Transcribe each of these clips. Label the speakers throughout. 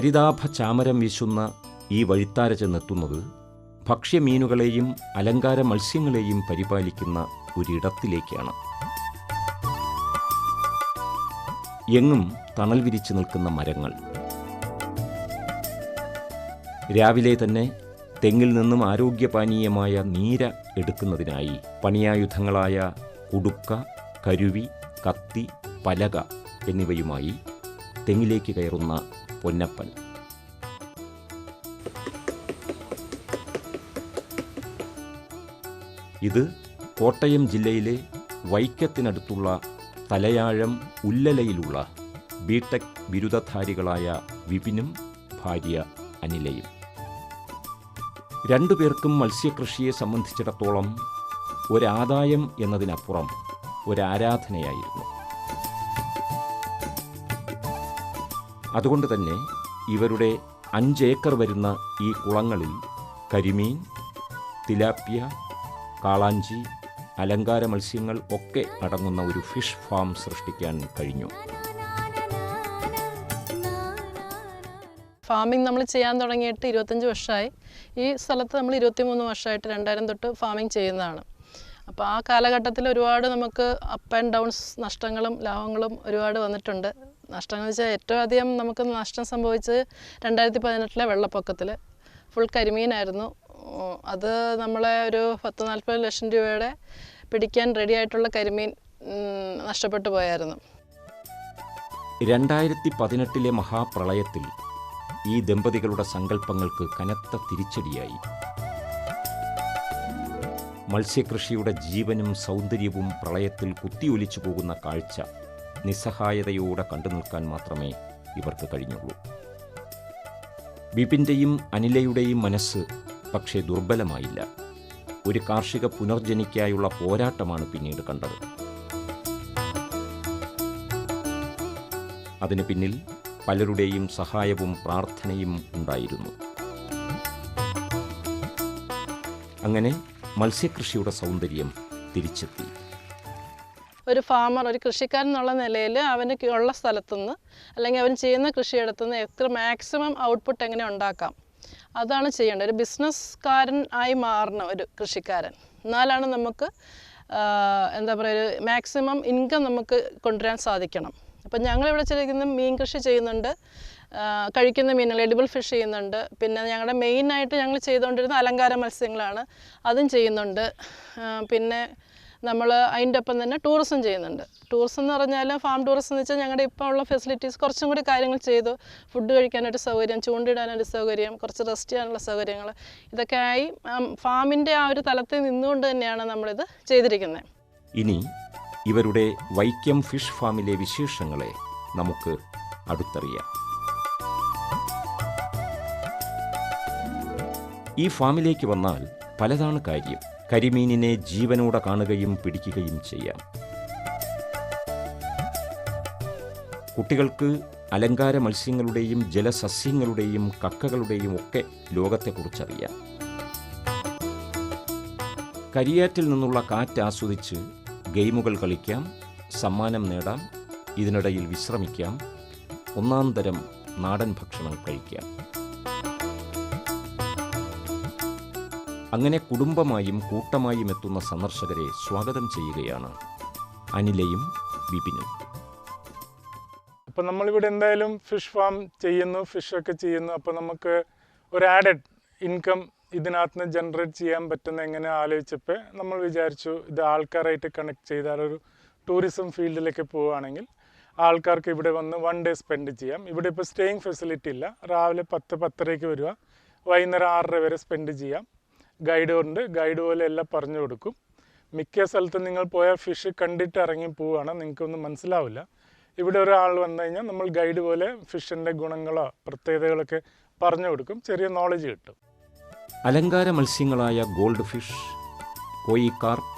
Speaker 1: ഹരിതാഭ ചാമരം വീശുന്ന ഈ വഴിത്താര ചെന്നെത്തുന്നത് ഭക്ഷ്യമീനുകളെയും അലങ്കാര മത്സ്യങ്ങളെയും പരിപാലിക്കുന്ന ഒരിടത്തിലേക്കാണ്. എങ്ങും തണൽ വിരിച്ചു നിൽക്കുന്ന മരങ്ങൾ. രാവിലെ തന്നെ തെങ്ങിൽ നിന്നും ആരോഗ്യപാനീയമായ നീര എടുക്കുന്നതിനായി പണിയായുധങ്ങളായ കുടുക്ക കരുവി കത്തി പലക എന്നിവയുമായി തെങ്ങിലേക്ക് കയറുന്ന പൊന്നപ്പൻ. ഇത് കോട്ടയം ജില്ലയിലെ വൈക്കത്തിനടുത്തുള്ള തലയാഴം ഉല്ലലയിലുള്ള ബിടെക് ബിരുദധാരികളായ വിപിനും ഭാര്യ അനിലയും. രണ്ടുപേർക്കും മത്സ്യകൃഷിയെ സംബന്ധിച്ചിടത്തോളം ഒരാദായം എന്നതിനപ്പുറം ഒരാരാധനയായിരുന്നു. അതുകൊണ്ട് തന്നെ ഇവരുടെ അഞ്ചേക്കർ വരുന്ന ഈ കുളങ്ങളിൽ കരിമീൻ തിലാപ്പിയ കാളാഞ്ചി അലങ്കാര മത്സ്യങ്ങൾ ഒക്കെ അടങ്ങുന്ന ഒരു ഫിഷ് ഫാം സൃഷ്ടിക്കാൻ കഴിഞ്ഞു.
Speaker 2: ഫാമിംഗ് നമ്മൾ ചെയ്യാൻ തുടങ്ങിയിട്ട് ഇരുപത്തഞ്ച് വർഷമായി. ഈ സ്ഥലത്ത് നമ്മൾ ഇരുപത്തിമൂന്ന് വർഷമായിട്ട് രണ്ടായിരം തൊട്ട് ഫാമിംഗ് ചെയ്യുന്നതാണ്. അപ്പോൾ ആ കാലഘട്ടത്തിൽ ഒരുപാട് നമുക്ക് അപ്പ് ആൻഡ് ഡൗൺസ് നഷ്ടങ്ങളും ലാഭങ്ങളും ഒരുപാട് വന്നിട്ടുണ്ട്. നഷ്ടങ്ങൾ വെച്ചാൽ ഏറ്റവും അധികം നമുക്ക് നഷ്ടം സംഭവിച്ചത് രണ്ടായിരത്തി പതിനെട്ടിലെ വെള്ളപ്പൊക്കത്തിൽ ഫുൾ കരിമീനായിരുന്നു അത് നമ്മളെ ഒരു പത്ത് നാൽപ്പത് ലക്ഷം രൂപയുടെ പിടിക്കാൻ റെഡി ആയിട്ടുള്ള കരിമീൻ നഷ്ടപ്പെട്ടു പോയായിരുന്നു.
Speaker 1: രണ്ടായിരത്തി പതിനെട്ടിലെ മഹാപ്രളയത്തിൽ ഈ ദമ്പതികളുടെ സങ്കല്പങ്ങൾക്ക് കനത്ത തിരിച്ചടിയായി. മത്സ്യകൃഷിയുടെ ജീവനും സൗന്ദര്യവും പ്രളയത്തിൽ കുത്തിയൊലിച്ചു പോകുന്ന കാഴ്ച നിസ്സഹായതയോടെ കണ്ടു നിൽക്കാൻ മാത്രമേ ഇവർക്ക് കഴിഞ്ഞുള്ളൂ. വിപിന്റെയും അനിലയുടെയും മനസ്സ് പക്ഷേ ദുർബലമായില്ല. ഒരു കാർഷിക പുനർജനിക്കായുള്ള പോരാട്ടമാണ് പിന്നീട് കണ്ടത്. അതിനു പിന്നിൽ പലരുടെയും സഹായവും പ്രാർത്ഥനയും ഉണ്ടായിരുന്നു. അങ്ങനെ മത്സ്യകൃഷിയുടെ സൗന്ദര്യം തിരിച്ചെത്തി.
Speaker 2: ഒരു ഫാമർ ഒരു കൃഷിക്കാരൻ എന്നുള്ള നിലയിൽ അവന് ഉള്ള സ്ഥലത്തുനിന്ന് അല്ലെങ്കിൽ അവൻ ചെയ്യുന്ന കൃഷിയിടത്തുനിന്ന് എത്ര മാക്സിമം ഔട്ട്പുട്ട് എങ്ങനെ ഉണ്ടാക്കാം? അതാണ് ചെയ്യേണ്ടത്. ഒരു ബിസിനസ്സുകാരൻ ആയി മാറണം ഒരു കൃഷിക്കാരൻ. എന്നാലാണ് നമുക്ക് എന്താ പറയുക ഒരു മാക്സിമം ഇൻകം നമുക്ക് കൊണ്ടുവരാൻ സാധിക്കണം. അപ്പം ഞങ്ങളിവിടെ ചെയ്യുന്ന മീൻ കൃഷി ചെയ്യുന്നുണ്ട്. കഴിക്കുന്ന മീനുകൾ എഡിബിൾ ഫിഷ് ചെയ്യുന്നുണ്ട്. പിന്നെ ഞങ്ങളുടെ മെയിനായിട്ട് ഞങ്ങൾ ചെയ്തുകൊണ്ടിരുന്ന അലങ്കാര മത്സ്യങ്ങളാണ്. അതും ചെയ്യുന്നുണ്ട്. പിന്നെ നമ്മൾ അതിന്റെ ഒപ്പം തന്നെ ടൂറിസം ചെയ്യുന്നുണ്ട്. ടൂറിസം എന്ന് പറഞ്ഞാൽ ഫാം ടൂറിസം എന്ന് വെച്ചാൽ ഞങ്ങളുടെ ഇപ്പോൾ ഉള്ള ഫെസിലിറ്റീസ് കുറച്ചും കൂടി കാര്യങ്ങൾ ചെയ്തു. ഫുഡ് കഴിക്കാനൊരു സൗകര്യം ചൂണ്ടിടാനൊരു സൗകര്യം കുറച്ച് റെസ്റ്റ് ചെയ്യാനുള്ള സൗകര്യങ്ങൾ ഇതൊക്കെ ആയി ഫാമിന്റെ ആ ഒരു തലത്തിൽ നിന്നുകൊണ്ട് തന്നെയാണ് നമ്മളിത് ചെയ്തിരിക്കുന്നത്
Speaker 1: ഇനി ഇവരുടെ വൈക്കം ഫിഷ് ഫാമിലെ വിശേഷങ്ങളെ നമുക്ക് അടുത്തറിയാം. ഈ ഫാമിലേക്ക് വന്നാൽ പലതാണ് കാര്യം. കരിമീനിനെ ജീവനോടെ കാണുകയും പിടിക്കുകയും ചെയ്യാം കുട്ടികൾക്ക് അലങ്കാര മത്സ്യങ്ങളുടെയും ജലസസ്യങ്ങളുടെയും കക്കകളുടെയും ഒക്കെ ലോകത്തെക്കുറിച്ചറിയാം. കരിയാറ്റിൽ നിന്നുള്ള കാറ്റ് ആസ്വദിച്ച് ഗെയിമുകൾ കളിക്കാം സമ്മാനം നേടാം ഇതിനിടയിൽ വിശ്രമിക്കാം ഒന്നാം തരം നാടൻ ഭക്ഷണം കഴിക്കാം. അങ്ങനെ കുടുംബമായും കൂട്ടമായും എത്തുന്ന സന്ദർശകരെ സ്വാഗതം ചെയ്യുകയാണ് അനിലയും വിപിനും.
Speaker 3: അപ്പം നമ്മളിവിടെ എന്തായാലും ഫിഷ് ഫാം ചെയ്യുന്നു ഫിഷൊക്കെ ചെയ്യുന്നു. അപ്പോൾ നമുക്ക് ഒരു ആഡഡ് ഇൻകം ഇതിനകത്ത് നിന്ന് ജനറേറ്റ് ചെയ്യാൻ പറ്റുന്ന എങ്ങനെ ആലോചിച്ചപ്പോൾ നമ്മൾ വിചാരിച്ചു ഇത് ആൾക്കാരായിട്ട് കണക്ട് ചെയ്താൽ ഒരു ടൂറിസം ഫീൽഡിലേക്ക് പോവുകയാണെങ്കിൽ ആൾക്കാർക്ക് ഇവിടെ വന്ന് വൺ ഡേ സ്പെൻഡ് ചെയ്യാം. ഇവിടെ ഇപ്പോൾ സ്റ്റേയിങ് ഫെസിലിറ്റി ഇല്ല. രാവിലെ പത്ത് പത്തരയ്ക്ക് വരിക. വൈകുന്നേരം ആറര വരെ സ്പെൻഡ് ചെയ്യാം. ഗൈഡ് ഉണ്ട്. ഗൈഡ് പോലെ എല്ലാം പറഞ്ഞു കൊടുക്കും. മിക്ക സ്ഥലത്തും നിങ്ങൾ പോയ ഫിഷ് കണ്ടിട്ട് ഇറങ്ങി പോവുകയാണ്. നിങ്ങൾക്കൊന്നും മനസ്സിലാവില്ല. ഇവിടെ ഒരാൾ വന്നു കഴിഞ്ഞാൽ നമ്മൾ ഗൈഡ് പോലെ ഫിഷിന്റെ ഗുണങ്ങളോ പ്രത്യേകതകളൊക്കെ പറഞ്ഞു കൊടുക്കും. ചെറിയ നോളജ് കിട്ടും.
Speaker 1: അലങ്കാര മത്സ്യങ്ങളായ ഗോൾഡ് ഫിഷ് കോയി കോയിക്കാർപ്പ്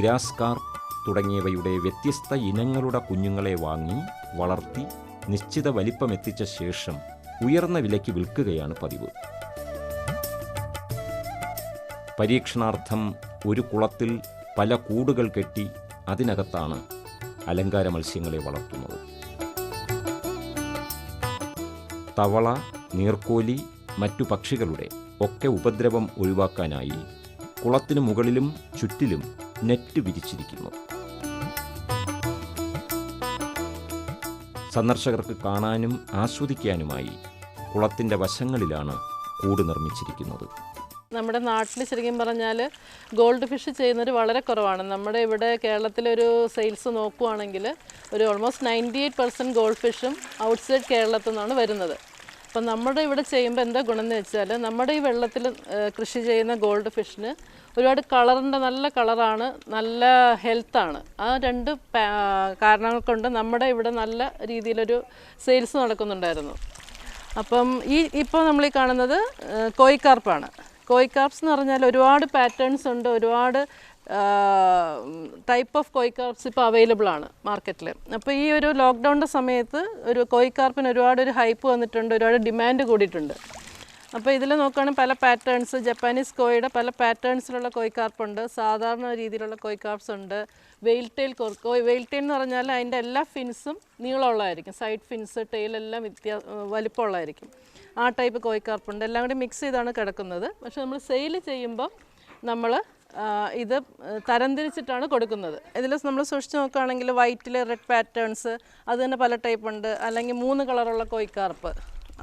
Speaker 1: ഗ്രാസ് കാർപ്പ് തുടങ്ങിയവയുടെ വ്യത്യസ്ത ഇനങ്ങളുടെ കുഞ്ഞുങ്ങളെ വാങ്ങി വളർത്തി നിശ്ചിത വലിപ്പമെത്തിച്ച ശേഷം ഉയർന്ന വിലയ്ക്ക് വിൽക്കുകയാണ് പതിവ്. പരീക്ഷണാർത്ഥം ഒരു കുളത്തിൽ പല കൂടുകൾ കെട്ടി അതിനകത്താണ് അലങ്കാര മത്സ്യങ്ങളെ വളർത്തുന്നത്. തവള നീർക്കോലി മറ്റു പക്ഷികളുടെ ഒക്കെ ഉപദ്രവം ഒഴിവാക്കാനായി കുളത്തിനു മുകളിലും ചുറ്റിലും നെറ്റ് വിരിച്ചിരിക്കുന്നു. സന്ദർശകർക്ക് കാണാനും ആസ്വദിക്കാനുമായി കുളത്തിന്റെ വശങ്ങളിലാണ് കൂട് നിർമ്മിച്ചിരിക്കുന്നത്.
Speaker 2: നമ്മുടെ നാട്ടിൽ ശരിക്കും പറഞ്ഞാൽ ഗോൾഡ് ഫിഷ് ചെയ്യുന്നവർ വളരെ കുറവാണ്. നമ്മുടെ ഇവിടെ കേരളത്തിലൊരു സെയിൽസ് നോക്കുവാണെങ്കിൽ ഒരു almost ninety eight percent gold ഫിഷും ഔട്ട്സൈഡ് കേരളത്തിൽ നിന്നാണ് വരുന്നത്. അപ്പം നമ്മുടെ ഇവിടെ ചെയ്യുമ്പോൾ എന്താ ഗുണം എന്ന് വെച്ചാൽ നമ്മുടെ ഈ വെള്ളത്തിൽ കൃഷി ചെയ്യുന്ന ഗോൾഡ് ഫിഷിന് ഒരുപാട് കളറിന്റെ നല്ല കളറാണ് നല്ല ഹെൽത്താണ്. ആ രണ്ട് കാരണങ്ങൾ കൊണ്ട് നമ്മുടെ ഇവിടെ നല്ല രീതിയിലൊരു സെയിൽസ് നടക്കുന്നുണ്ടായിരുന്നു. അപ്പം ഈ ഇപ്പോൾ നമ്മൾ ഈ കാണുന്നത് കോയിക്കാർപ്പാണ് കോയിക്കാർപ്സ് എന്ന് പറഞ്ഞാൽ ഒരുപാട് പാറ്റേൺസ് ഉണ്ട് ഒരുപാട് ടൈപ്പ് ഓഫ് കോയിക്കാർപ്സ് ഇപ്പോൾ അവൈലബിൾ ആണ് മാർക്കറ്റിൽ അപ്പോൾ ഈ ഒരു ലോക്ക്ഡൗണിന്റെ സമയത്ത് ഒരു കോയിക്കാർപ്പിന് ഒരുപാട് ഒരു ഹൈപ്പ് വന്നിട്ടുണ്ട് ഒരുപാട് ഡിമാൻഡ് കൂടിയിട്ടുണ്ട്. അപ്പോൾ ഇതിൽ നോക്കുകയാണെങ്കിൽ പല പാറ്റേൺസ് ജപ്പാനീസ് കോയുടെ പല പാറ്റേൺസിലുള്ള കോയിക്കാർപ്പുണ്ട് സാധാരണ രീതിയിലുള്ള കോയിക്കാർപ്സ് ഉണ്ട് വെയിൽറ്റെയിൽ വെയിൽ ടെയിൽ എന്ന് പറഞ്ഞാൽ അതിന്റെ എല്ലാ ഫിൻസും നീളമുള്ളതായിരിക്കും സൈഡ് ഫിൻസ് ടെയിലെല്ലാം വ്യത്യാ വലിപ്പമുള്ളതായിരിക്കും. ആ ടൈപ്പ് കോയിക്കാർപ്പുണ്ട് എല്ലാം കൂടി മിക്സ് ചെയ്താണ് കിടക്കുന്നത്. പക്ഷെ നമ്മൾ സെയിൽ ചെയ്യുമ്പോൾ നമ്മൾ ഇത് തരംതിരിച്ചിട്ടാണ് കൊടുക്കുന്നത്. ഇതിൽ നമ്മൾ സൂക്ഷിച്ച് നോക്കുകയാണെങ്കിൽ വൈറ്റിൽ റെഡ് പാറ്റേൺസ് അത് തന്നെ പല ടൈപ്പ് ഉണ്ട്. അല്ലെങ്കിൽ മൂന്ന് കളറുള്ള കോയിക്കാർപ്പ്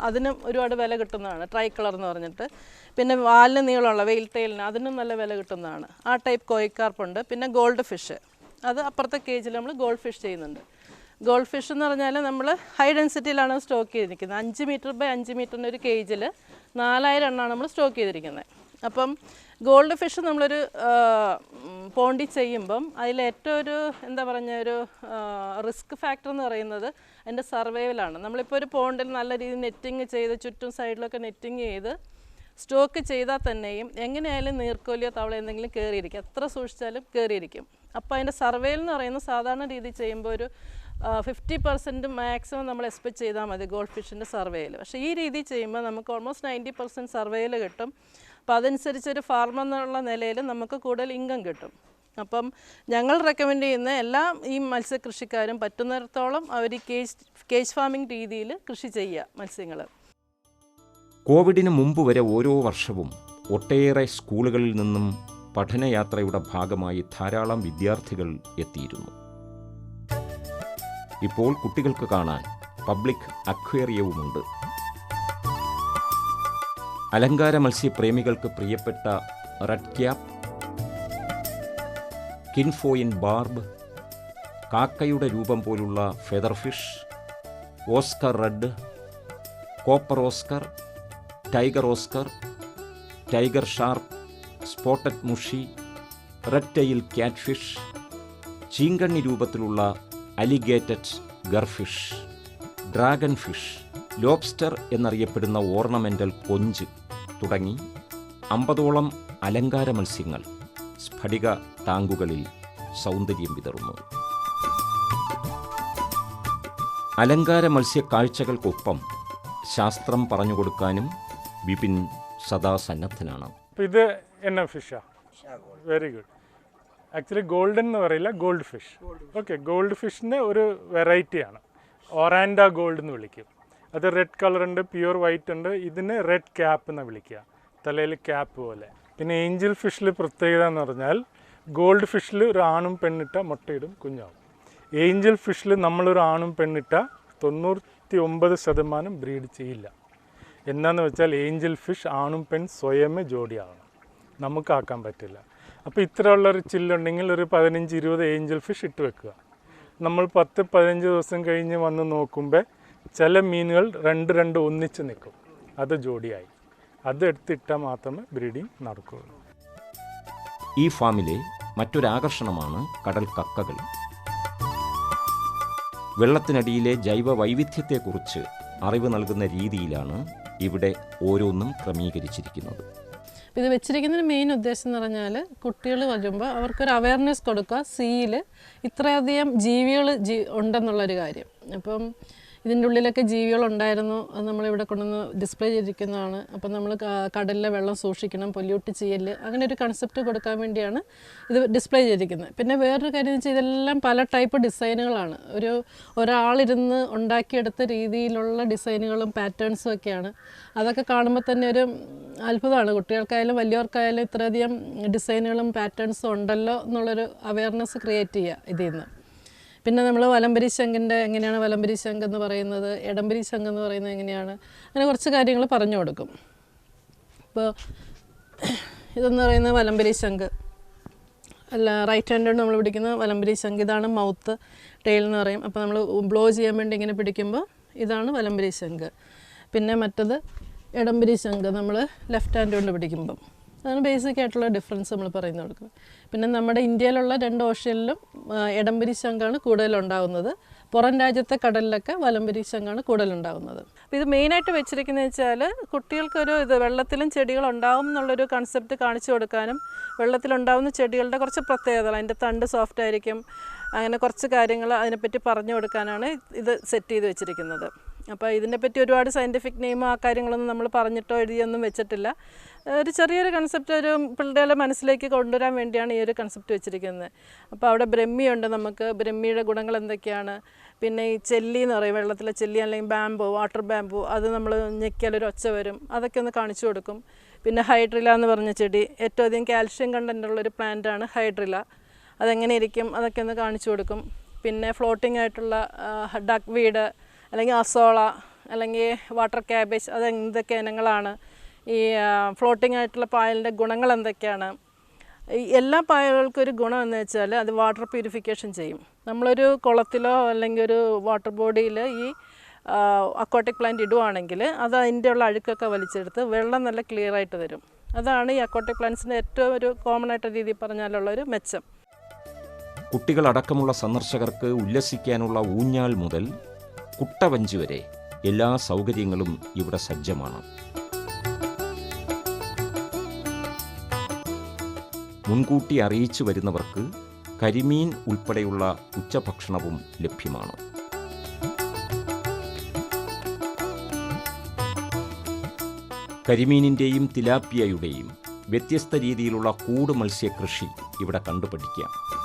Speaker 2: അതിനും ഒരുപാട് വില കിട്ടുന്നതാണ്. ട്രൈ കളർ എന്ന് പറഞ്ഞിട്ട്. പിന്നെ വാലിന് നീളമുള്ള വെയിൽ ടൈലിന് അതിനും നല്ല വില കിട്ടുന്നതാണ്. ആ ടൈപ്പ് കോയിക്കാർപ്പുണ്ട് പിന്നെ ഗോൾഡ് ഫിഷ് അത് അപ്പുറത്തെ കേജിൽ നമ്മൾ ഗോൾഡ് ഫിഷ് ചെയ്യുന്നുണ്ട്. ഗോൾഡ് ഫിഷ് എന്ന് പറഞ്ഞാൽ നമ്മൾ ഹൈ ഡെൻസിറ്റിയിലാണ് സ്റ്റോക്ക് ചെയ്തിരിക്കുന്നത്. അഞ്ച് മീറ്റർ ബൈ അഞ്ച് മീറ്ററിന്റെ ഒരു കേജിൽ നാലായിരം എണ്ണമാണ് നമ്മൾ സ്റ്റോക്ക് ചെയ്തിരിക്കുന്നത്. അപ്പം ഗോൾഡ് ഫിഷ് നമ്മളൊരു പോണ്ടി ചെയ്യുമ്പം അതിൽ ഏറ്റവും ഒരു എന്താ പറഞ്ഞ ഒരു റിസ്ക് ഫാക്ടർ എന്ന് പറയുന്നത് അതിന്റെ സർവൈവലാണ് നമ്മളിപ്പോൾ ഒരു പോണ്ടിൽ നല്ല രീതിയിൽ നെറ്റിങ് ചെയ്ത് ചുറ്റും സൈഡിലൊക്കെ നെറ്റിങ് ചെയ്ത് സ്റ്റോക്ക് ചെയ്താൽ തന്നെയും എങ്ങനെയായാലും നീർക്കോലിയോ തവള എന്തെങ്കിലും കയറിയിരിക്കും എത്ര സൂക്ഷിച്ചാലും കയറിയിരിക്കും അപ്പോൾ അതിന്റെ സർവേയിൽ എന്ന് പറയുന്നത് സാധാരണ രീതിയിൽ ചെയ്യുമ്പോൾ ഒരു ഫിഫ്റ്റി പെർസെന്റ് മാക്സിമം നമ്മൾ എക്സ്പെക്ട് ചെയ്താൽ മതി ഗോൾഡ് ഫിഷിന്റെ സർവേയിൽ പക്ഷേ ഈ രീതി ചെയ്യുമ്പോൾ നമുക്ക് ഓൾമോസ്റ്റ് നയന്റി പെർസെന്റ് സർവേയിൽ കിട്ടും. അപ്പോൾ അതനുസരിച്ച് ഒരു ഫാർമർ എന്നുള്ള നിലയിൽ നമുക്ക് കൂടുതൽ ഇൻകം കിട്ടും. അപ്പം ഞങ്ങൾ റെക്കമെൻഡ് ചെയ്യുന്ന എല്ലാ ഈ മത്സ്യകൃഷിക്കാരും പറ്റുന്നിടത്തോളം അവർ കേജ് കേജ് ഫാമിംഗ് രീതിയിൽ കൃഷി ചെയ്യുക മത്സ്യങ്ങൾ.
Speaker 1: കോവിഡിന് മുമ്പ് വരെ ഓരോ വർഷവും ഒട്ടേറെ സ്കൂളുകളിൽ നിന്നും പഠനയാത്രയുടെ ഭാഗമായി ധാരാളം വിദ്യാർത്ഥികൾ എത്തിയിരുന്നു. ഇപ്പോൾ കുട്ടികൾക്ക് കാണാൻ പബ്ലിക് അക്വേറിയവുമുണ്ട്. അലങ്കാര മത്സ്യപ്രേമികൾക്ക് പ്രിയപ്പെട്ട റെഡ് ക്യാപ് കിൻഫോയിൻ ബാർബ് കാക്കയുടെ രൂപം പോലുള്ള feather fish oscar red copper oscar tiger oscar tiger sharp spotted മുഷി red tail cat fish ചീങ്കണ്ണി രൂപത്തിലുള്ള alligator garfish dragon fish lobster എന്നറിയപ്പെടുന്ന ഓർണമെന്റൽ കൊഞ്ച് തുടങ്ങി അമ്പതോളം അലങ്കാര മത്സ്യങ്ങൾ സ്ഫടിക ടാങ്കുകളിൽ സൗന്ദര്യം വിതറുന്നു. അലങ്കാര മത്സ്യ കാഴ്ചകൾക്കൊപ്പം ശാസ്ത്രം പറഞ്ഞുകൊടുക്കാനും വിപിൻ സദാ സന്നദ്ധനാണ്.
Speaker 3: അപ്പോൾ ഇത് എന്ന ഫിഷാ? വെരി ഗുഡ് ആക്ച്വലി ഗോൾഡൻ എന്ന് പറയില്ല ഗോൾഡ് ഫിഷ് ഓക്കെ ഗോൾഡ് ഫിഷിന്റെ ഒരു വെറൈറ്റിയാണ് ഒറാൻഡ ഗോൾഡ് എന്ന് വിളിക്കും. അത് റെഡ് കളർ ഉണ്ട് പ്യുവർ വൈറ്റ് ഉണ്ട്. ഇതിന് റെഡ് ക്യാപ്പ് എന്ന് വിളിക്കുക. തലയിൽ ക്യാപ്പ് പോലെ. പിന്നെ ഏഞ്ചൽ ഫിഷിൽ പ്രത്യേകത എന്ന് പറഞ്ഞാൽ ഗോൾഡ് ഫിഷിൽ ഒരു ആണും പെണ്ണിട്ട മുട്ടയിടും കുഞ്ഞാവും. ഏഞ്ചൽ ഫിഷിൽ നമ്മളൊരു ആണും പെണ്ണിട്ട തൊണ്ണൂറ്റി ഒമ്പത് ശതമാനം ബ്രീഡ് ചെയ്യില്ല. എന്താണെന്ന് വെച്ചാൽ ഏഞ്ചൽ ഫിഷ് ആണും പെൺ സ്വയമേ ജോഡിയാകണം നമുക്കാക്കാൻ പറ്റില്ല. അപ്പോൾ ഇത്രയുള്ളൊരു ചില്ലുണ്ടെങ്കിൽ ഒരു പതിനഞ്ച് ഇരുപത് ഏഞ്ചൽ ഫിഷ് ഇട്ട് വെക്കുക. നമ്മൾ പത്ത് പതിനഞ്ച് ദിവസം കഴിഞ്ഞ് വന്ന് നോക്കുമ്പോൾ ചില മീനുകൾ രണ്ട് രണ്ട് ഒന്നിച്ച് നിൽക്കും. അത് ജോഡിയായി. അത് എടുത്തിട്ടാൽ മാത്രമേ ബ്രീഡിംഗ് നടക്കുകയുള്ളൂ.
Speaker 1: ഈ ഫാമിലെ മറ്റൊരാകർഷണമാണ് കടൽ കക്കകൾ. വെള്ളത്തിനടിയിലെ ജൈവ വൈവിധ്യത്തെക്കുറിച്ച് അറിവ് നൽകുന്ന രീതിയിലാണ് ഇവിടെ ഓരോന്നും ക്രമീകരിച്ചിരിക്കുന്നത്.
Speaker 2: ഇത് വെച്ചിരിക്കുന്നതിന് മെയിൻ ഉദ്ദേശം എന്ന് പറഞ്ഞാൽ കുട്ടികൾ വരുമ്പോൾ അവർക്കൊരു അവയർനെസ് കൊടുക്കുക സീയിൽ ഇത്രയധികം ജീവികൾ ജീ ഉണ്ടെന്നുള്ളൊരു കാര്യം. അപ്പം ഇതിന്റെ ഉള്ളിലൊക്കെ ജീവികൾ ഉണ്ടായിരുന്നു അത് നമ്മളിവിടെ കൊണ്ടുവന്ന് ഡിസ്പ്ലേ ചെയ്തിരിക്കുന്നതാണ്. അപ്പം നമ്മൾ കടലിലെ വെള്ളം സൂക്ഷിക്കണം പൊല്യൂട്ട് ചെയ്യൽ അങ്ങനെ ഒരു കൺസെപ്റ്റ് കൊടുക്കാൻ വേണ്ടിയാണ് ഇത് ഡിസ്പ്ലേ ചെയ്തിരിക്കുന്നത്. പിന്നെ വേറൊരു കാര്യം എന്ന് വെച്ചാൽ ഇതെല്ലാം പല ടൈപ്പ് ഡിസൈനുകളാണ് ഒരു ഒരാളിരുന്ന് ഉണ്ടാക്കിയെടുത്ത രീതിയിലുള്ള ഡിസൈനുകളും പാറ്റേൺസും ഒക്കെയാണ്. അതൊക്കെ കാണുമ്പോൾ തന്നെ ഒരു അത്ഭുതമാണ്. കുട്ടികൾക്കായാലും വലിയവർക്കായാലും ഇത്രയധികം ഡിസൈനുകളും പാറ്റേൺസും ഉണ്ടല്ലോ എന്നുള്ളൊരു അവയർനെസ് ക്രിയേറ്റ് ചെയ്യുക ഇതിൽ നിന്ന്. പിന്നെ നമ്മൾ വലമ്പരി ശംഖിന്റെ എങ്ങനെയാണ് വലമ്പരി ശംഖ് എന്ന് പറയുന്നത് എടംബരി ശംഖ് എന്ന് പറയുന്നത് എങ്ങനെയാണ് അങ്ങനെ കുറച്ച് കാര്യങ്ങൾ പറഞ്ഞു കൊടുക്കും. ഇപ്പോൾ ഇതെന്ന് പറയുന്നത് വലമ്പരി ശംഖ്. അല്ല റൈറ്റ് ഹാൻഡോട് നമ്മൾ പിടിക്കുന്ന വലമ്പരി ശംഖ് ഇതാണ് മൗത്ത് ടെയിൽ എന്ന് പറയും. അപ്പോൾ നമ്മൾ ബ്ലോ ചെയ്യാൻ വേണ്ടി ഇങ്ങനെ പിടിക്കുമ്പോൾ ഇതാണ് വലമ്പരി ശംഖ്. പിന്നെ മറ്റത് എടംബരി ശംഖ് നമ്മൾ ലെഫ്റ്റ് ഹാൻഡ് കൊണ്ട് പിടിക്കുമ്പം. അതാണ് ബേസിക് ആയിട്ടുള്ള ഡിഫറൻസ് നമ്മൾ പറയുന്നു കൊടുക്കുന്നത്. പിന്നെ നമ്മുടെ ഇന്ത്യയിലുള്ള രണ്ട് ഓഷനിലും എടംബരി ശംഖാണ് കൂടുതലുണ്ടാകുന്നത് പുറം രാജ്യത്തെ കടലിലൊക്കെ വലംബരി ശംഖാണ് കൂടുതലുണ്ടാകുന്നത് അപ്പോൾ ഇത് മെയിനായിട്ട് വെച്ചിരിക്കുന്നത് വെച്ചാൽ കുട്ടികൾക്കൊരു ഇത് വെള്ളത്തിലും ചെടികൾ എന്നുള്ളൊരു കൺസെപ്റ്റ് കാണിച്ചു കൊടുക്കാനും വെള്ളത്തിലുണ്ടാവുന്ന ചെടികളുടെ കുറച്ച് പ്രത്യേകതകൾ അതിന്റെ തണ്ട് സോഫ്റ്റ് ആയിരിക്കും അങ്ങനെ കുറച്ച് കാര്യങ്ങൾ അതിനെപ്പറ്റി പറഞ്ഞു കൊടുക്കാനാണ് ഇത് സെറ്റ് ചെയ്ത് വെച്ചിരിക്കുന്നത്. അപ്പോൾ ഇതിനെപ്പറ്റി ഒരുപാട് സയന്റിഫിക് നെയിമോ ആ കാര്യങ്ങളൊന്നും നമ്മൾ പറഞ്ഞിട്ടോ എഴുതിയൊന്നും വെച്ചിട്ടില്ല. ഒരു ചെറിയൊരു കൺസെപ്റ്റ് ഒരു പിള്ളേരുടെ മനസ്സിലേക്ക് കൊണ്ടുവരാൻ വേണ്ടിയാണ് ഈ ഒരു കൺസെപ്റ്റ് വെച്ചിരിക്കുന്നത്. അപ്പോൾ അവിടെ ബ്രഹ്മിയുണ്ട് നമുക്ക്. ബ്രഹ്മിയുടെ ഗുണങ്ങൾ എന്തൊക്കെയാണ്? പിന്നെ ഈ ചെല്ലി എന്ന് പറയും. വെള്ളത്തിലെ ചെല്ലി അല്ലെങ്കിൽ ബാമ്പോ വാട്ടർ ബാമ്പോ അത് നമ്മൾ ഞെക്കിയാൽ ഒരു ഒച്ച വരും. അതൊക്കെ ഒന്ന് കാണിച്ചു കൊടുക്കും. പിന്നെ ഹൈഡ്രില എന്ന് പറഞ്ഞ ചെടി. ഏറ്റവും അധികം കാൽഷ്യം കണ്ടന്റ് ഉള്ളൊരു പ്ലാന്റാണ് ഹൈഡ്രില അതെങ്ങനെ ഇരിക്കും? അതൊക്കെ ഒന്ന് കാണിച്ചു കൊടുക്കും. പിന്നെ ഫ്ലോട്ടിംഗ് ആയിട്ടുള്ള ഡക്ക് വീട്. അല്ലെങ്കിൽ അസോള അല്ലെങ്കിൽ വാട്ടർ ക്യാബേജ് അത് എന്തൊക്കെ ഇനങ്ങളാണ്? ഈ ഫ്ലോട്ടിംഗ് ആയിട്ടുള്ള പായലിന്റെ ഗുണങ്ങൾ എന്തൊക്കെയാണ്? എല്ലാ പായലുകൾക്കും ഒരു ഗുണം എന്ന് വെച്ചാൽ അത് വാട്ടർ പ്യൂരിഫിക്കേഷൻ ചെയ്യും. നമ്മളൊരു കുളത്തിലോ അല്ലെങ്കിൽ ഒരു വാട്ടർ ബോഡിയിൽ ഈ അക്വാട്ടിക് പ്ലാന്റ് ഇടുവാണെങ്കിൽ അത് അതിന്റെ ഉള്ള അഴുക്കൊക്കെ വലിച്ചെടുത്ത് വെള്ളം നല്ല ക്ലിയർ ആയിട്ട് തരും അതാണ് ഈ അക്വാട്ടിക് പ്ലാന്റ്സിന്റെ ഏറ്റവും ഒരു കോമൺ ആയിട്ട് രീതി പറഞ്ഞാലുള്ള ഒരു മെച്ചം.
Speaker 1: കുട്ടികളടക്കമുള്ള സന്ദർശകർക്ക് ഉല്ലസിക്കാനുള്ള ഊഞ്ഞാൽ മുതൽ കുട്ടവഞ്ചി വരെ എല്ലാ സൗകര്യങ്ങളും ഇവിടെ സജ്ജമാണ്. മുൻകൂട്ടി അറിയിച്ചു വരുന്നവർക്ക് കരിമീൻ ഉൾപ്പെടെയുള്ള ഉച്ചഭക്ഷണവും ലഭ്യമാണ്. കരിമീനിന്റെയും തിലാപ്പിയയുടെയും വ്യത്യസ്ത രീതിയിലുള്ള കൂട് മത്സ്യകൃഷി ഇവിടെ കണ്ടുപഠിക്കാം.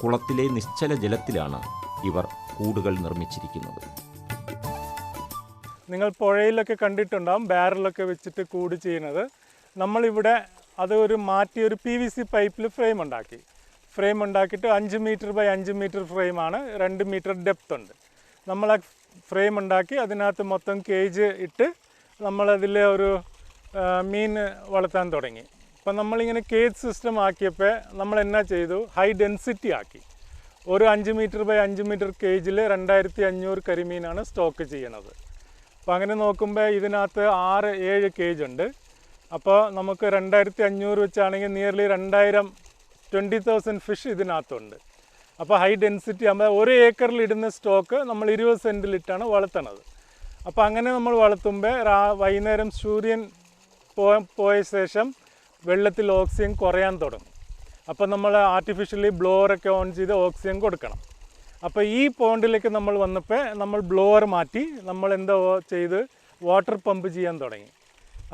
Speaker 1: കുളത്തിലെ നിശ്ചല ജലത്തിലാണ് ഇവർ കൂടുകൾ നിർമ്മിച്ചിരിക്കുന്നത്.
Speaker 3: നിങ്ങൾ പുഴയിലൊക്കെ കണ്ടിട്ടുണ്ടാകും ബാരലൊക്കെ വെച്ചിട്ട് കൂട് ചെയ്യുന്നത്. നമ്മളിവിടെ അത് ഒരു മാറ്റി ഒരു പി വി സി പൈപ്പിൽ ഫ്രെയിം ഉണ്ടാക്കി. ഫ്രെയിം ഉണ്ടാക്കിയിട്ട് അഞ്ച് മീറ്റർ ബൈ അഞ്ച് മീറ്റർ ഫ്രെയിമാണ് രണ്ട് മീറ്റർ ഡെപ്ത് ഉണ്ട്. നമ്മൾ ആ ഫ്രെയിം ഉണ്ടാക്കി അതിനകത്ത് മൊത്തം കേജ് ഇട്ട് നമ്മളതിൽ ഒരു മീൻ വളർത്താൻ തുടങ്ങി. അപ്പം നമ്മളിങ്ങനെ കേജ് സിസ്റ്റം ആക്കിയപ്പോൾ നമ്മൾ എന്നാ ചെയ്തു? ഹൈ ഡെൻസിറ്റി ആക്കി. ഒരു അഞ്ച് മീറ്റർ ബൈ അഞ്ച് മീറ്റർ കേജിൽ രണ്ടായിരത്തി അഞ്ഞൂറ് കരിമീനാണ് സ്റ്റോക്ക് ചെയ്യണത് അപ്പോൾ അങ്ങനെ നോക്കുമ്പോൾ ഇതിനകത്ത് ആറ് ഏഴ് കേജ് ഉണ്ട്. അപ്പോൾ നമുക്ക് രണ്ടായിരത്തി അഞ്ഞൂറ് വെച്ചാണെങ്കിൽ നിയർലി രണ്ടായിരം ട്വന്റി തൗസൻഡ് ഫിഷ് ഇതിനകത്തുണ്ട്. അപ്പോൾ ഹൈ ഡെൻസിറ്റി ആകുമ്പോൾ ഒരു ഏക്കറിൽ ഇടുന്ന സ്റ്റോക്ക് നമ്മൾ ഇരുപത് സെന്റിലിട്ടാണ് വളർത്തണത് അപ്പോൾ അങ്ങനെ നമ്മൾ വളർത്തുമ്പോൾ വൈകുന്നേരം സൂര്യൻ പോയ പോയ ശേഷം വെള്ളത്തിൽ ഓക്സിജൻ കുറയാൻ തുടങ്ങും. അപ്പോൾ നമ്മൾ ആർട്ടിഫിഷ്യലി ബ്ലോവറൊക്കെ ഓൺ ചെയ്ത് ഓക്സിജൻ കൊടുക്കണം. അപ്പോൾ ഈ പോണ്ടിലേക്ക് നമ്മൾ വന്നപ്പോൾ നമ്മൾ ബ്ലോവർ മാറ്റി നമ്മൾ എന്തോ ചെയ്ത്? വാട്ടർ പമ്പ് ചെയ്യാൻ തുടങ്ങി.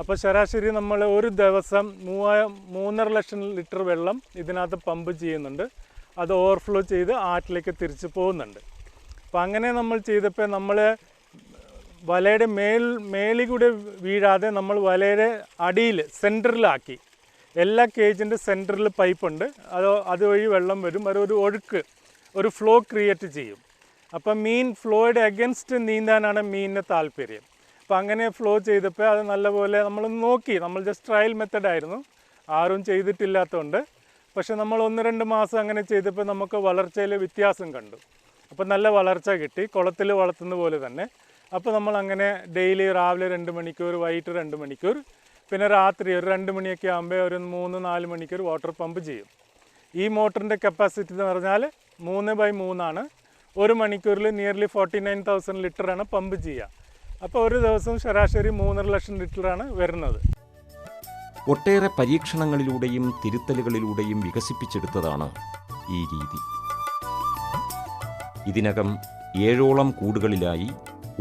Speaker 3: അപ്പോൾ ശരാശരി നമ്മൾ ഒരു ദിവസം മൂവായിരം മൂന്നര ലക്ഷം ലിറ്റർ വെള്ളം ഇതിനകത്ത് പമ്പ് ചെയ്യുന്നുണ്ട്. അത് ഓവർഫ്ലോ ചെയ്ത് ആറ്റിലേക്ക് തിരിച്ച് പോകുന്നുണ്ട്. അപ്പോൾ അങ്ങനെ നമ്മൾ ചെയ്തപ്പോൾ നമ്മൾ വലയുടെ മേൽ മേളിൽ കൂടെ വീഴാതെ നമ്മൾ വലയുടെ അടിയിൽ സെന്ററിലാക്കി എല്ലാ കേജിന്റെ സെന്ററിൽ പൈപ്പുണ്ട് അത് അതുവഴി വെള്ളം വരും. അത് ഒരു ഒഴുക്ക് ഒരു ഫ്ലോ ക്രിയേറ്റ് ചെയ്യും. അപ്പം മീൻ ഫ്ലോയുടെ അഗൻസ്റ്റ് നീന്താനാണ് മീനിന് താല്പര്യം. അപ്പം അങ്ങനെ ഫ്ലോ ചെയ്തപ്പോൾ അത് നല്ലപോലെ നമ്മൾ നോക്കി. നമ്മൾ ജസ്റ്റ് ട്രയൽ മെത്തഡായിരുന്നു ആരും ചെയ്തിട്ടില്ലാത്തതുകൊണ്ട്. പക്ഷെ നമ്മൾ ഒന്ന് രണ്ട് മാസം അങ്ങനെ ചെയ്തപ്പോൾ നമുക്ക് വളർച്ചയിൽ വ്യത്യാസം കണ്ടു. അപ്പോൾ നല്ല വളർച്ച കിട്ടി. കുളത്തിൽ വളർത്തുന്ന പോലെ തന്നെ. അപ്പോൾ നമ്മൾ അങ്ങനെ ഡെയിലി രാവിലെ രണ്ട് മണിക്കൂർ വൈകിട്ട് രണ്ട് മണിക്കൂർ പിന്നെ രാത്രി ഒരു രണ്ട് മണിയൊക്കെ ആകുമ്പോൾ ഒരു മൂന്ന് നാല് മണിക്ക് ഒരു വാട്ടർ പമ്പ് ചെയ്യും. ഈ മോട്ടറിന്റെ കപ്പാസിറ്റി എന്ന് പറഞ്ഞാൽ മൂന്ന് ബൈ മൂന്നാണ്. ഒരു മണിക്കൂറിൽ നിയർലി ഫോർട്ടി നയൻ തൗസൻഡ് ലിറ്ററാണ് പമ്പ് ചെയ്യുക. അപ്പോൾ ഒരു ദിവസം ശരാശരി മൂന്നര ലക്ഷം ലിറ്ററാണ് വരുന്നത്.
Speaker 1: ഒട്ടേറെ പരീക്ഷണങ്ങളിലൂടെയും തിരുത്തലുകളിലൂടെയും വികസിപ്പിച്ചെടുത്തതാണ് ഈ രീതി. ഇതിനകം ഏഴോളം കൂടുകളിലായി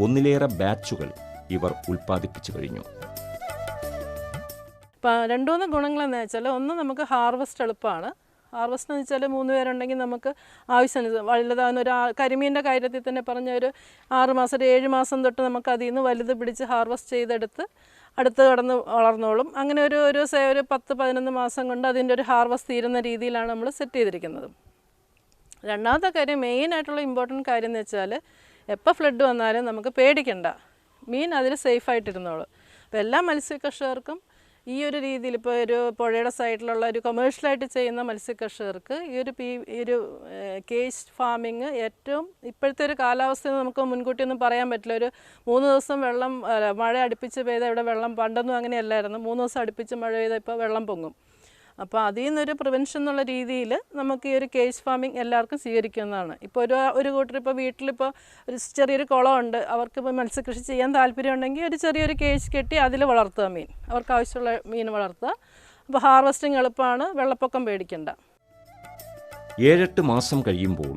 Speaker 1: ഒന്നിലേറെ ബാച്ചുകൾ ഇവർ ഉൽപ്പാദിപ്പിച്ചു കഴിഞ്ഞു.
Speaker 2: ഇപ്പം രണ്ടുമൂന്ന് ഗുണങ്ങളെന്ന് വെച്ചാൽ ഒന്ന് നമുക്ക് ഹാർവസ്റ്റ് എളുപ്പമാണ് ഹാർവസ്റ്റ് എന്ന് വെച്ചാൽ മൂന്ന് പേരുണ്ടെങ്കിൽ നമുക്ക് ആവശ്യം വലുതാകുന്ന ഒരു കരിമീന്റെ കാര്യത്തിൽ തന്നെ പറഞ്ഞ ഒരു ആറ് മാസം ഒരു ഏഴ് മാസം തൊട്ട് നമുക്ക് അതിൽ നിന്ന് വലുത് പിടിച്ച് ഹാർവസ്റ്റ് ചെയ്തെടുത്ത് അടുത്ത് കടന്ന് വളർന്നോളും. അങ്ങനെ ഒരു ഒരു ഒരു പത്ത് പതിനൊന്ന് മാസം കൊണ്ട് അതിന്റെ ഒരു ഹാർവസ്റ്റ് തീരുന്ന രീതിയിലാണ് നമ്മൾ സെറ്റ് ചെയ്തിരിക്കുന്നത്. രണ്ടാമത്തെ കാര്യം മെയിനായിട്ടുള്ള ഇമ്പോർട്ടന്റ് കാര്യം എന്ന് വെച്ചാൽ എപ്പോൾ ഫ്ലഡ് വന്നാലും നമുക്ക് പേടിക്കണ്ട. മീൻ അതിൽ സേഫായിട്ടിരുന്നോളൂ അപ്പോൾ എല്ലാ മത്സ്യകർഷകർക്കും ഈ ഒരു രീതിയിൽ ഇപ്പോൾ ഒരു പുഴയുടെ സൈഡിലുള്ള ഒരു കൊമേഴ്ഷ്യലായിട്ട് ചെയ്യുന്ന മത്സ്യകർഷകർക്ക് ഈ ഒരു പി ഈ ഒരു കേസ് ഫാമിങ് ഏറ്റവും ഇപ്പോഴത്തെ ഒരു കാലാവസ്ഥ നമുക്ക് മുൻകൂട്ടി ഒന്നും പറയാൻ പറ്റില്ല. ഒരു മൂന്ന് ദിവസം വെള്ളം മഴ അടുപ്പിച്ച് പെയ്ത ഇവിടെ വെള്ളം പണ്ടൊന്നും അങ്ങനെയല്ലായിരുന്നു. മൂന്ന് ദിവസം അടുപ്പിച്ച് മഴ പെയ്ത ഇപ്പോൾ വെള്ളം പൊങ്ങും. അപ്പോൾ അതിൽ നിന്നൊരു പ്രിവെൻഷൻ എന്നുള്ള രീതിയിൽ നമുക്ക് ഈ ഒരു കേസ് ഫാമിംഗ് എല്ലാവർക്കും സ്വീകരിക്കുന്നതാണ് ഇപ്പോൾ ഒരു ഒരു കൂട്ടർ ഇപ്പോൾ വീട്ടിലിപ്പോൾ ഒരു ചെറിയൊരു കുളമുണ്ട് ഇപ്പോൾ മത്സ്യകൃഷി ചെയ്യാൻ താല്പര്യമുണ്ടെങ്കിൽ ഒരു ചെറിയൊരു കേസ് കെട്ടി അതിൽ വളർത്തുക മീൻ അവർക്ക് ആവശ്യമുള്ള മീൻ വളർത്തുക. അപ്പോൾ ഹാർവസ്റ്റിംഗ് എളുപ്പമാണ് വെള്ളപ്പൊക്കം പേടിക്കണ്ട.
Speaker 1: ഏഴെട്ട് മാസം കഴിയുമ്പോൾ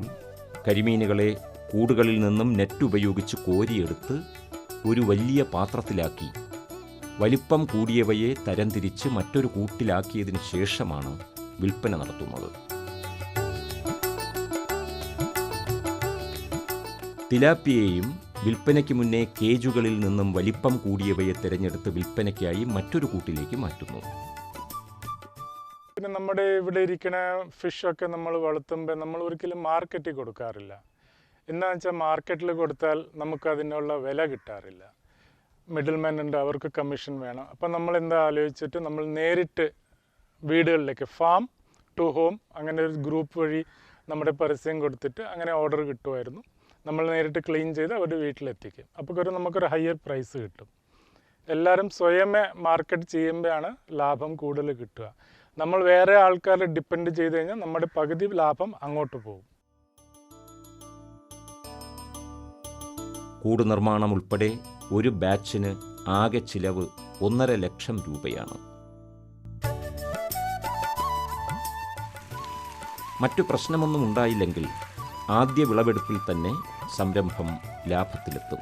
Speaker 1: കരിമീനുകളെ കൂടുകളിൽ നിന്നും നെറ്റ് ഉപയോഗിച്ച് കോരിയെടുത്ത് ഒരു വലിയ പാത്രത്തിലാക്കി വലിപ്പം കൂടിയവയെ തരംതിരിച്ച് മറ്റൊരു കൂട്ടിലാക്കിയതിനു ശേഷമാണ് വിൽപ്പന നടത്തുന്നത്. തിലാപ്പിയെയും വിൽപ്പനയ്ക്ക് മുന്നേ കേജുകളിൽ നിന്നും വലിപ്പം കൂടിയവയെ തിരഞ്ഞെടുത്ത് വിൽപ്പനയ്ക്കായി മറ്റൊരു കൂട്ടിലേക്ക് മാറ്റുന്നു.
Speaker 3: പിന്നെ നമ്മുടെ ഇവിടെ ഇരിക്കുന്ന ഫിഷൊക്കെ നമ്മൾ വളർത്തുമ്പോൾ നമ്മൾ ഒരിക്കലും മാർക്കറ്റിൽ കൊടുക്കാറില്ല. എന്താണെന്ന് വെച്ചാൽ മാർക്കറ്റിൽ കൊടുത്താൽ നമുക്ക് അതിനുള്ള വില കിട്ടാറില്ല. മിഡിൽ മാൻ ഉണ്ട് അവർക്ക് കമ്മീഷൻ വേണം. അപ്പം നമ്മൾ എന്താ ആലോചിച്ചിട്ട് നമ്മൾ നേരിട്ട് വീടുകളിലേക്ക് ഫാം ടു ഹോം അങ്ങനെ ഒരു ഗ്രൂപ്പ് വഴി നമ്മുടെ പരസ്യം കൊടുത്തിട്ട് അങ്ങനെ ഓർഡർ കിട്ടുമായിരുന്നു. നമ്മൾ നേരിട്ട് ക്ലീൻ ചെയ്ത് അവരുടെ വീട്ടിലെത്തിക്കും. അപ്പോൾ ഒരു നമുക്കൊരു ഹയർ പ്രൈസ് കിട്ടും. എല്ലാവരും സ്വയമേ മാർക്കറ്റ് ചെയ്യുമ്പോഴാണ് ലാഭം കൂടുതൽ കിട്ടുക. നമ്മൾ വേറെ ആൾക്കാരെ ഡിപ്പെൻഡ് ചെയ്ത് കഴിഞ്ഞാൽ നമ്മുടെ പകുതി ലാഭം അങ്ങോട്ട് പോകും.
Speaker 1: കൂട് നിർമ്മാണം ഉൾപ്പെടെ ഒരു ബാച്ചിന് ആകെ ചിലവ് ഒന്നര ലക്ഷം രൂപയാണ്. മറ്റു പ്രശ്നമൊന്നും ഉണ്ടായില്ലെങ്കിൽ ആദ്യ വിളവെടുപ്പിൽ തന്നെ സംരംഭം ലാഭത്തിലെത്തും.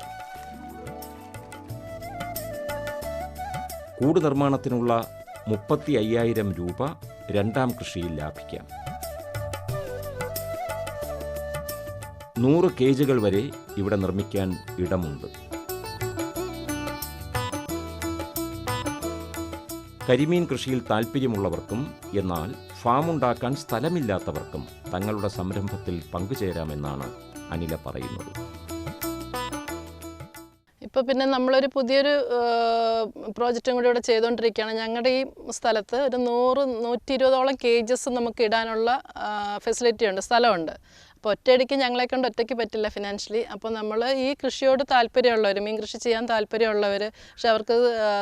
Speaker 1: കൂട് നിർമ്മാണത്തിനുള്ള മുപ്പത്തി അയ്യായിരം രൂപ രണ്ടാം കൃഷിയിൽ ലാഭിക്കാം. നൂറ് കേജുകൾ വരെ ഇവിടെ നിർമ്മിക്കാൻ ഇടമുണ്ട്. കരിമീൻ കൃഷിയിൽ താൽപ്പര്യമുള്ളവർക്കും എന്നാൽ ഫാമുണ്ടാക്കാൻ സ്ഥലമില്ലാത്തവർക്കും തങ്ങളുടെ സംരംഭത്തിൽ പങ്കുചേരാമെന്നാണ് അനില പറയുന്നത്.
Speaker 2: ഇപ്പോൾ പിന്നെ നമ്മളൊരു പുതിയൊരു പ്രോജക്റ്റും കൂടി ഇവിടെ ചെയ്തുകൊണ്ടിരിക്കുകയാണ് ഞങ്ങളുടെ ഈ സ്ഥലത്ത് ഒരു നൂറ് നൂറ്റി ഇരുപതോളം കേജസ് നമുക്ക് ഇടാനുള്ള ഫെസിലിറ്റി ഉണ്ട് സ്ഥലമുണ്ട്. അപ്പോൾ ഒറ്റയടിക്ക് ഞങ്ങളെ കൊണ്ട് ഒറ്റയ്ക്ക് പറ്റില്ല ഫിനാൻഷ്യലി അപ്പോൾ നമ്മൾ ഈ കൃഷിയോട് താല്പര്യമുള്ളവർ മീൻ കൃഷി ചെയ്യാൻ താല്പര്യമുള്ളവർ പക്ഷെ അവർക്ക്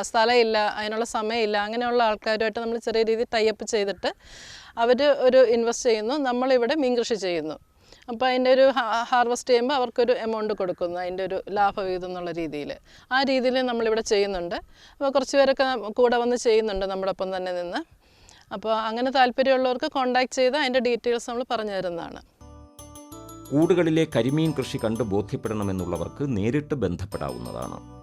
Speaker 2: സ്ഥലമില്ല അതിനുള്ള സമയമില്ല അങ്ങനെയുള്ള ആൾക്കാരുമായിട്ട് നമ്മൾ ചെറിയ രീതിയിൽ ടൈപ്പ് ചെയ്തിട്ട് അവർ ഒരു ഇൻവെസ്റ്റ് ചെയ്യുന്നു. നമ്മളിവിടെ മീൻ കൃഷി ചെയ്യുന്നു. അപ്പോൾ അതിന്റെ ഒരു ഹാർവെസ്റ്റ് ചെയ്യുമ്പോൾ അവർക്കൊരു എമൗണ്ട് കൊടുക്കുന്നു അതിന്റെ ഒരു ലാഭവിഹിതം എന്നുള്ള രീതിയിൽ ആ രീതിയിൽ നമ്മളിവിടെ ചെയ്യുന്നുണ്ട്. അപ്പോൾ കുറച്ച് പേരൊക്കെ കൂടെ വന്ന് ചെയ്യുന്നുണ്ട് നമ്മുടെ ഒപ്പം തന്നെ നിന്ന്. അപ്പോൾ അങ്ങനെ താല്പര്യമുള്ളവർക്ക് കോൺടാക്ട് ചെയ്ത് അതിന്റെ ഡീറ്റെയിൽസ് നമ്മൾ പറഞ്ഞു തരുന്നതാണ്.
Speaker 1: കൂടുകളിലെ കരിമീൻ കൃഷി കണ്ട് ബോധ്യപ്പെടണമെന്നുള്ളവർക്ക് നേരിട്ട് ബന്ധപ്പെടാവുന്നതാണ്